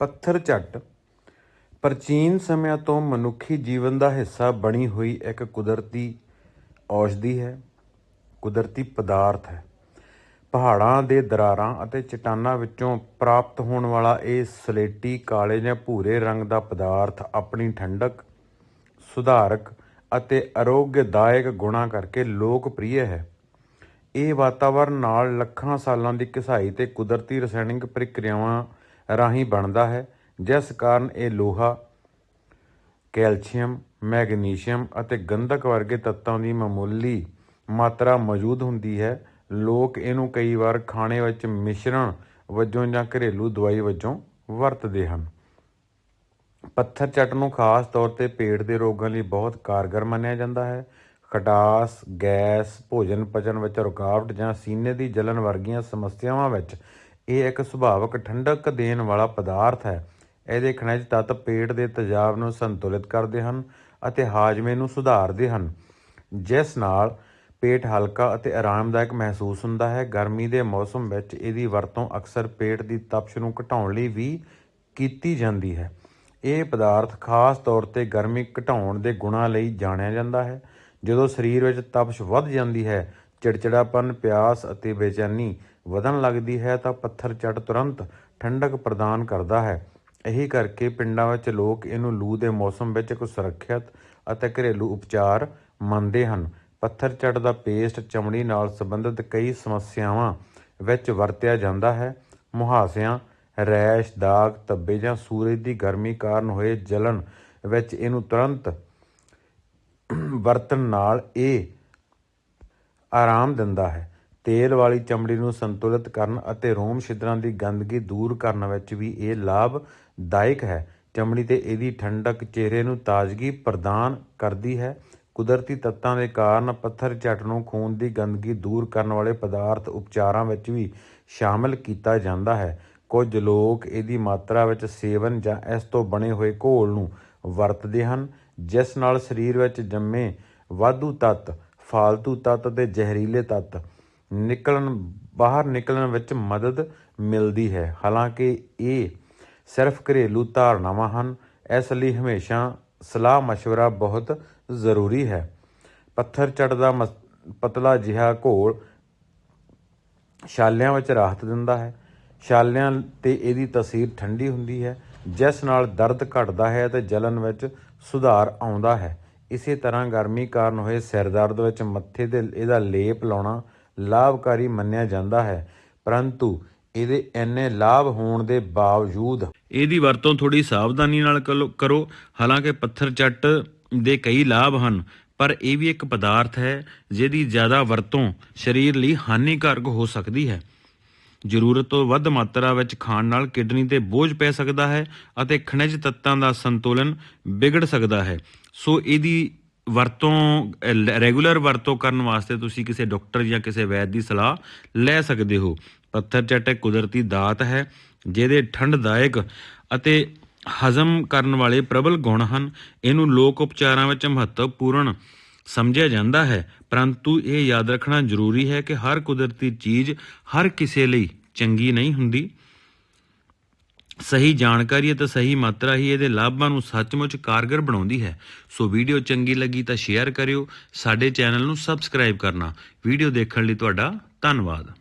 ਪੱਥਰ ਝੱਟ ਪ੍ਰਾਚੀਨ ਸਮਿਆਂ ਤੋਂ ਮਨੁੱਖੀ ਜੀਵਨ ਦਾ ਹਿੱਸਾ ਬਣੀ ਹੋਈ ਇੱਕ ਕੁਦਰਤੀ ਔਸ਼ਧੀ ਹੈ, ਕੁਦਰਤੀ ਪਦਾਰਥ ਹੈ। ਪਹਾੜਾਂ ਦੇ ਦਰਾਰਾਂ ਅਤੇ ਚਟਾਨਾਂ ਵਿੱਚੋਂ ਪ੍ਰਾਪਤ ਹੋਣ ਵਾਲਾ ਇਹ ਸਲੇਟੀ ਕਾਲੇ ਜਾਂ ਭੂਰੇ ਰੰਗ ਦਾ ਪਦਾਰਥ ਆਪਣੀ ਠੰਡਕ, ਸੁਧਾਰਕ ਅਤੇ ਅਰੋਗਦਾਇਕ ਗੁਣਾਂ ਕਰਕੇ ਲੋਕਪ੍ਰਿਯ ਹੈ। ਇਹ ਵਾਤਾਵਰਣ ਨਾਲ ਲੱਖਾਂ ਸਾਲਾਂ ਦੀ ਘਿਸਾਈ ਤੇ ਕੁਦਰਤੀ ਰਸਾਇਣਿਕ ਪ੍ਰਕਿਰਿਆਵਾਂ ਰਾਹੀਂ ਬਣਦਾ ਹੈ, ਜਿਸ ਕਾਰਨ ਇਹ ਲੋਹਾ, ਕੈਲਸ਼ੀਅਮ, ਮੈਗਨੀਸ਼ੀਅਮ ਅਤੇ ਗੰਧਕ ਵਰਗੇ ਤੱਤਾਂ ਦੀ ਮਾਮੂਲੀ ਮਾਤਰਾ ਮੌਜੂਦ ਹੁੰਦੀ ਹੈ। ਲੋਕ ਇਹਨੂੰ ਕਈ ਵਾਰ ਖਾਣੇ ਵਿੱਚ ਮਿਸ਼ਰਣ ਵਜੋਂ ਜਾਂ ਘਰੇਲੂ ਦਵਾਈ ਵਜੋਂ ਵਰਤਦੇ ਹਨ। ਪੱਥਰ ਚੱਟ ਨੂੰ ਖਾਸ ਤੌਰ ਤੇ ਪੇਟ ਦੇ ਰੋਗਾਂ ਲਈ ਬਹੁਤ ਕਾਰਗਰ ਮੰਨਿਆ ਜਾਂਦਾ ਹੈ। ਖਟਾਸ, ਗੈਸ ਭੋਜਨ ਪਚਣ ਵਿੱਚ ਰੁਕਾਵਟ ਜਾਂ ਸੀਨੇ ਦੀ ਜਲਨ ਵਰਗੀਆਂ ਸਮੱਸਿਆਵਾਂ ਵਿੱਚ ਇਹ ਇੱਕ ਸੁਭਾਵਕ ਠੰਡਕ ਦੇਣ ਵਾਲਾ ਪਦਾਰਥ ਹੈ। ਇਹਦੇ ਖਣਿਜ ਤੱਤ ਪੇਟ ਦੇ ਤੇਜ਼ਾਬ ਨੂੰ ਸੰਤੁਲਿਤ ਕਰਦੇ ਹਨ ਅਤੇ ਹਾਜ਼ਮੇ ਨੂੰ ਸੁਧਾਰਦੇ ਹਨ। ਜਿਸ ਨਾਲ ਪੇਟ ਹਲਕਾ ਅਤੇ ਆਰਾਮਦਾਇਕ ਮਹਿਸੂਸ ਹੁੰਦਾ ਹੈ। ਗਰਮੀ ਦੇ ਮੌਸਮ ਵਿੱਚ ਇਹਦੀ ਵਰਤੋਂ ਅਕਸਰ ਪੇਟ ਦੀ ਤਪਸ਼ ਨੂੰ ਘਟਾਉਣ ਲਈ ਵੀ ਕੀਤੀ ਜਾਂਦੀ ਹੈ। ਇਹ ਪਦਾਰਥ ਖਾਸ ਤੌਰ ਤੇ ਗਰਮੀ ਘਟਾਉਣ ਦੇ ਗੁਣਾਂ ਲਈ ਜਾਣਿਆ ਜਾਂਦਾ ਹੈ। ਜਦੋਂ ਸਰੀਰ ਵਿੱਚ ਤਪਸ਼ ਵੱਧ ਜਾਂਦੀ ਹੈ ਚਿੜਚਿੜਾਪਨ, ਪਿਆਸ ਅਤੇ ਬੇਚੈਨੀ ਵਧਣ ਲੱਗਦੀ ਹੈ ਤਾਂ ਪੱਥਰ ਚੱਟ ਤੁਰੰਤ ਠੰਡਕ ਪ੍ਰਦਾਨ ਕਰਦਾ ਹੈ। ਇਹੀ ਕਰਕੇ ਪਿੰਡਾਂ ਵਿੱਚ ਲੋਕ ਇਹਨੂੰ ਲੂ ਦੇ ਮੌਸਮ ਵਿੱਚ ਇੱਕ ਸੁਰੱਖਿਅਤ ਅਤੇ ਘਰੇਲੂ ਉਪਚਾਰ ਮੰਨਦੇ ਹਨ। ਪੱਥਰ ਚੱਟ ਦਾ ਪੇਸਟ ਚਮੜੀ ਨਾਲ ਸੰਬੰਧਿਤ ਕਈ ਸਮੱਸਿਆਵਾਂ ਵਿੱਚ ਵਰਤਿਆ ਜਾਂਦਾ ਹੈ। ਮੁਹਾਸਿਆਂ ਰੈਸ਼, ਦਾਗ, ਧੱਬੇ ਜਾਂ ਸੂਰਜ ਦੀ ਗਰਮੀ ਕਾਰਨ ਹੋਏ ਜਲਨ ਵਿੱਚ ਇਹਨੂੰ ਤੁਰੰਤ ਵਰਤਣ ਨਾਲ ਇਹ ਆਰਾਮ ਦਿੰਦਾ ਹੈ। ਤੇਲ ਵਾਲੀ ਚਮੜੀ ਨੂੰ ਸੰਤੁਲਿਤ ਕਰਨ ਅਤੇ ਰੋਮ ਛਿਦਰਾਂ ਦੀ ਗੰਦਗੀ ਦੂਰ ਕਰਨ ਵਿੱਚ ਵੀ ਇਹ ਲਾਭਦਾਇਕ ਹੈ। ਚਮੜੀ ਤੇ ਇਹਦੀ ਠੰਡਕ ਚਿਹਰੇ ਨੂੰ ਤਾਜ਼ਗੀ ਪ੍ਰਦਾਨ ਕਰਦੀ ਹੈ। ਕੁਦਰਤੀ ਤੱਤਾਂ ਦੇ ਕਾਰਨ ਪੱਥਰ ਝੱਟ ਨੂੰ ਖੂਨ ਦੀ ਗੰਦਗੀ ਦੂਰ ਕਰਨ ਵਾਲੇ ਪਦਾਰਥ ਉਪਚਾਰਾਂ ਵਿੱਚ ਵੀ ਸ਼ਾਮਲ ਕੀਤਾ ਜਾਂਦਾ ਹੈ। ਕੁਝ ਲੋਕ ਇਹਦੀ ਮਾਤਰਾ ਵਿੱਚ ਸੇਵਨ ਜਾਂ ਇਸ ਤੋਂ ਬਣੇ ਹੋਏ ਘੋਲ ਨੂੰ ਵਰਤਦੇ ਹਨ, ਜਿਸ ਨਾਲ ਸਰੀਰ ਵਿੱਚ ਜੰਮੇ ਵਾਧੂ ਤੱਤ ਫਾਲਤੂ ਤੱਤ ਅਤੇ ਜ਼ਹਿਰੀਲੇ ਤੱਤ ਨਿਕਲਣ ਬਾਹਰ ਨਿਕਲਣ ਵਿੱਚ ਮਦਦ ਮਿਲਦੀ ਹੈ ਹਾਲਾਂਕਿ ਇਹ ਸਿਰਫ ਘਰੇਲੂ ਧਾਰਨਾਵਾਂ ਹਨ ਇਸ ਲਈ ਹਮੇਸ਼ਾ ਸਲਾਹ مشورہ ਬਹੁਤ ਜ਼ਰੂਰੀ ਹੈ ਪੱਥਰ ਚੱਟ ਦਾ ਮਸ- ਪਤਲਾ ਜਿਹਾ ਘੋਲ ਛਾਲਿਆਂ ਵਿੱਚ ਰਾਹਤ ਦਿੰਦਾ ਹੈ ਛਾਲਿਆਂ ਤੇ ਇਹਦੀ ਤਸੀਰ ਠੰਡੀ ਹੁੰਦੀ ਹੈ ਜਿਸ ਨਾਲ ਦਰਦ ਘਟਦਾ ਹੈ ਤੇ ਜਲਨ ਵਿੱਚ ਸੁਧਾਰ ਆਉਂਦਾ ਹੈ ਇਸੇ ਤਰ੍ਹਾਂ ਗਰਮੀ ਕਾਰਨ ਹੋਏ ਸਿਰ ਦਰਦ ਵਿੱਚ ਮੱਥੇ ਤੇ ਇਹਦਾ ਲੇਪ ਲਾਉਣਾ ਲਾਭਕਾਰੀ ਮੰਨਿਆ ਜਾਂਦਾ ਹੈ, ਪਰੰਤੂ ਇਹਦੇ ਇੰਨੇ ਲਾਭ ਹੋਣ ਦੇ ਬਾਵਜੂਦ ਇਹਦੀ ਵਰਤੋਂ ਥੋੜੀ ਸਾਵਧਾਨੀ ਨਾਲ ਕਲੋ- ਕਰੋ, ਹਾਲਾਂਕਿ ਪੱਥਰ ਚੱਟ ਦੇ ਕਈ ਲਾਭ ਹਨ, ਪਰ ਇਹ ਵੀ ਇੱਕ ਪਦਾਰਥ ਹੈ ਜਿਹਦੀ ਜ਼ਿਆਦਾ ਵਰਤੋਂ ਸਰੀਰ ਲਈ ਹਾਨੀਕਾਰਕ ਹੋ ਸਕਦੀ ਹੈ। ਜ਼ਰੂਰਤ ਤੋਂ ਵੱਧ ਮਾਤਰਾ ਵਿੱਚ ਖਾਣ ਨਾਲ ਕਿਡਨੀ ਤੇ ਬੋਝ ਪੈ ਸਕਦਾ ਹੈ ਅਤੇ ਖਣਿਜ ਤੱਤਾਂ ਦਾ ਸੰਤੁਲਨ ਵਿਗੜ ਸਕਦਾ ਹੈ। ਸੋ ਇਹਦੀ ਵਰਤੋਂ ਰੈਗੂਲਰ ਵਰਤੋਂ ਕਰਨ ਵਾਸਤੇ ਤੁਸੀਂ ਕਿਸੇ ਡਾਕਟਰ ਜਾਂ ਕਿਸੇ ਵੈਦ ਦੀ ਸਲਾਹ ਲੈ ਸਕਦੇ ਹੋ। ਪੱਥਰ ਚੱਟ ਇੱਕ ਕੁਦਰਤੀ ਦਾਤ ਹੈ, ਜਿਹਦੇ ਠੰਡਦਾਇਕ ਅਤੇ ਹਜ਼ਮ ਕਰਨ ਵਾਲੇ ਪ੍ਰਬਲ ਗੁਣ ਹਨ। ਇਹਨੂੰ ਲੋਕ ਉਪਚਾਰਾਂ ਵਿੱਚ ਮਹੱਤਵਪੂਰਨ ਸਮਝਿਆ ਜਾਂਦਾ ਹੈ, ਪਰੰਤੂ ਇਹ ਯਾਦ ਰੱਖਣਾ ਜ਼ਰੂਰੀ ਹੈ ਕਿ ਹਰ ਕੁਦਰਤੀ ਚੀਜ਼ ਹਰ ਕਿਸੇ ਲਈ ਚੰਗੀ ਨਹੀਂ ਹੁੰਦੀ। ਸਹੀ ਜਾਣਕਾਰੀ ਅਤੇ ਸਹੀ ਮਾਤਰਾ ਹੀ ਇਹਦੇ ਲਾਭਾਂ ਨੂੰ ਸੱਚਮੁੱਚ ਕਾਰਗਰ ਬਣਾਉਂਦੀ ਹੈ। ਸੋ ਵੀਡੀਓ ਚੰਗੀ ਲੱਗੀ ਤਾਂ ਸ਼ੇਅਰ ਕਰਿਓ, ਸਾਡੇ ਚੈਨਲ ਨੂੰ ਸਬਸਕ੍ਰਾਈਬ ਕਰਨਾ। ਵੀਡੀਓ ਦੇਖਣ ਲਈ ਤੁਹਾਡਾ ਧੰਨਵਾਦ।